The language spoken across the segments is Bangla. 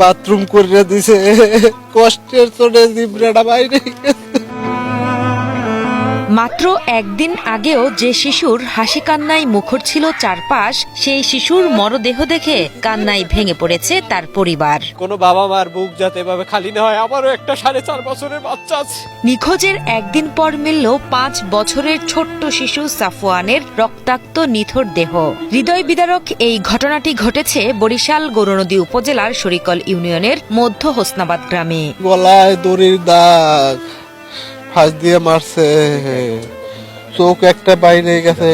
বাথরুম করিয়া দিছে কষ্টের চোটে জিব্রাটা বাইরে গেছে। মাত্র একদিন আগেও যে শিশুর হাসি কান্নায় মুখর ছিল চারপাশ সেই শিশুর মরদেহ দেখে কান্নায় ভেঙে পড়েছে তার পরিবার। কোনো বাবা মার বুক যাতে এভাবে খালি না হয় আমারও একটা সাড়ে চার বছরের বাচ্চা আছে। নিখোঁজের একদিন পর মিলল পাঁচ বছরের ছোট্ট শিশু সাফওয়ানের রক্তাক্ত নিথর দেহ। হৃদয় বিদারক এই ঘটনাটি ঘটেছে বরিশাল গৌরনদী উপজেলার শরিকল ইউনিয়নের মধ্য হোসনাবাদ গ্রামে। গলায় দড়ির দাগ ফাঁস দিয়ে মারছে চোখ একটা বাইরে গেছে,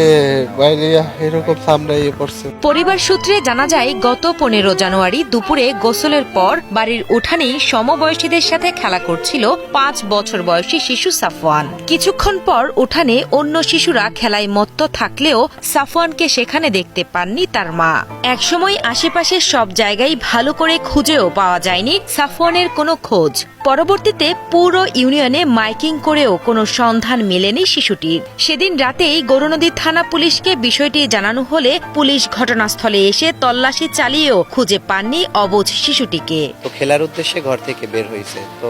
বাইরে এরকম সামনে পড়ছে। পরিবার সূত্রে জানা যায়, গত পনেরো জানুয়ারি দুপুরে গোসলের পর বাড়ির উঠানেই সমবয়সীদের সাথে খেলা করছিল পাঁচ বছর বয়সী শিশু সাফওয়ান। কিছুক্ষণ পর উঠানে অন্য শিশুরা খেলায় মত্ত থাকলেও সাফওয়ানকে সেখানে দেখতে পাননি তার মা। একসময় আশেপাশের সব জায়গায় ভালো করে খুঁজেও পাওয়া যায়নি সাফওয়ানের কোনো খোঁজ। পরবর্তীতে পুরো ইউনিয়নে মাইকিং করেও কোনো সন্ধান মেলেনি শিশুটির। সেদিন রাতেই গৌরনদী থানা পুলিশকে বিষয়টি জানানো হলে পুলিশ ঘটনাস্থলে এসে তল্লাশি চালিয়েও খুঁজে পাননি অবুঝ শিশুটিকে। তো খেলার উদ্দেশ্যে ঘর থেকে বের হয়েছে। তো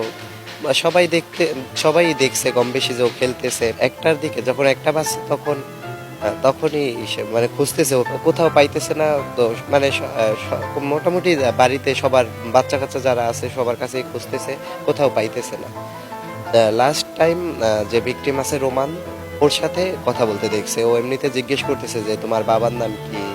সবাই দেখতে, সবাই দেখছে কম বেশি যে ও খেলতেছে। একটার দিকে যখন একটা বাজছে তখন, তখনই মানে খুঁজতেছে কোথাও পাইতেছে না। তো মানে মোটামুটি বাড়িতে সবার বাচ্চা কাচ্চা যারা আছে সবার কাছেই খুঁজতেছে, কোথাও পাইতেছে না। লাস্ট টাইম যে ভিকটিম আছে রোমান ওর সাথে কথা বলতে দেখছে। ও এমনিতে জিজ্ঞেস করতেছে যে তোমার বাবার নাম কি?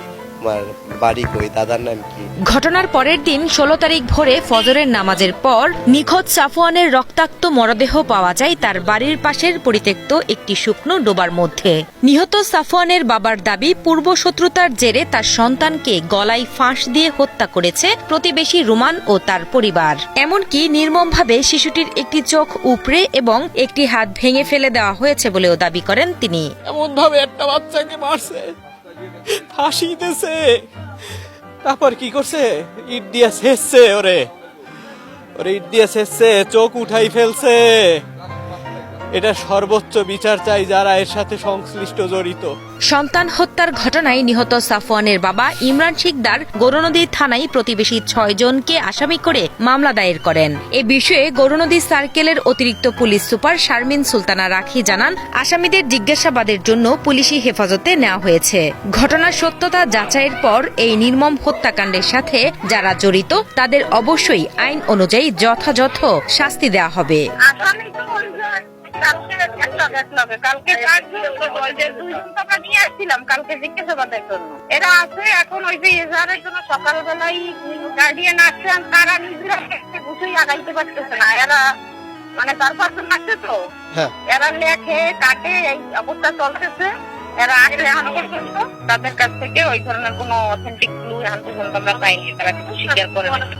তোমার বাড়ি কই? দাদার নাম কি? ঘটনার পরের দিন ষোলো তারিখ ভোরে ফজরের নামাজের পর নিখোঁজ সাফওয়ানের রক্তাক্ত মরদেহ পাওয়া যায় তার বাড়ির পাশের পরিত্যক্ত একটি শুকনো ডোবার মধ্যে। নিহত সাফওয়ানের বাবার দাবি পূর্ব শত্রুতার জেরে তার সন্তানকে গলায় ফাঁস দিয়ে হত্যা করেছে প্রতিবেশী রুমান ও তার পরিবার। এমনকি নির্মমভাবে শিশুটির একটি চোখ উপড়ে এবং একটি হাত ভেঙে ফেলে দেওয়া হয়েছে বলেও দাবি করেন তিনি। এমন ভাবে একটা বাচ্চাকে মারছে। ফাঁসি দিতেছে তারপর কি করছে? ইট দিয়া শেষছে ওরে। ওরে ইট দিয়া শেষছে চোখ উঠাই ফেলছে। এটা সর্বোচ্চ বিচার চাই যারা এর সাথে সংশ্লিষ্ট জড়িত। সন্তান হত্যার ঘটনায় নিহত সাফওয়ানের বাবা ইমরান শিকদার গৌরনদী থানায় প্রতিবেশী ছয় জনকে আসামি করে মামলা দায়ের করেন। এ বিষয়ে গৌরনদী সার্কেলের অতিরিক্ত পুলিশ সুপার শারমিন সুলতানা রাখি জানান আসামিদের জিজ্ঞাসাবাদের জন্য পুলিশি হেফাজতে নেওয়া হয়েছে। ঘটনার সত্যতা যাচাইয়ের পর এই নির্মম হত্যাকাণ্ডের সাথে যারা জড়িত তাদের অবশ্যই আইন অনুযায়ী যথাযথ শাস্তি দেওয়া হবে। কালকে টাকা নিয়ে আসছিলাম কালকে জিজ্ঞাসাবাদের জন্য। এরা আছে এখন ওই যে এজাহারের জন্য সকালবেলায় গার্ডিয়ান আসছেন তারা নিজেরা একটা আগাইতে পারতেছে না। এরা মানে আছে তো? হ্যাঁ। এরা লেখে কাটে এই অবস্থা চলতেছে। এরা আসলে এখন পর্যন্ত। তাদের কাছ থেকে ওই ধরনের কোনো অথেন্টিক ক্লু এখন পর্যন্ত আমরা পাইনি তারা কিছু স্বীকার করে।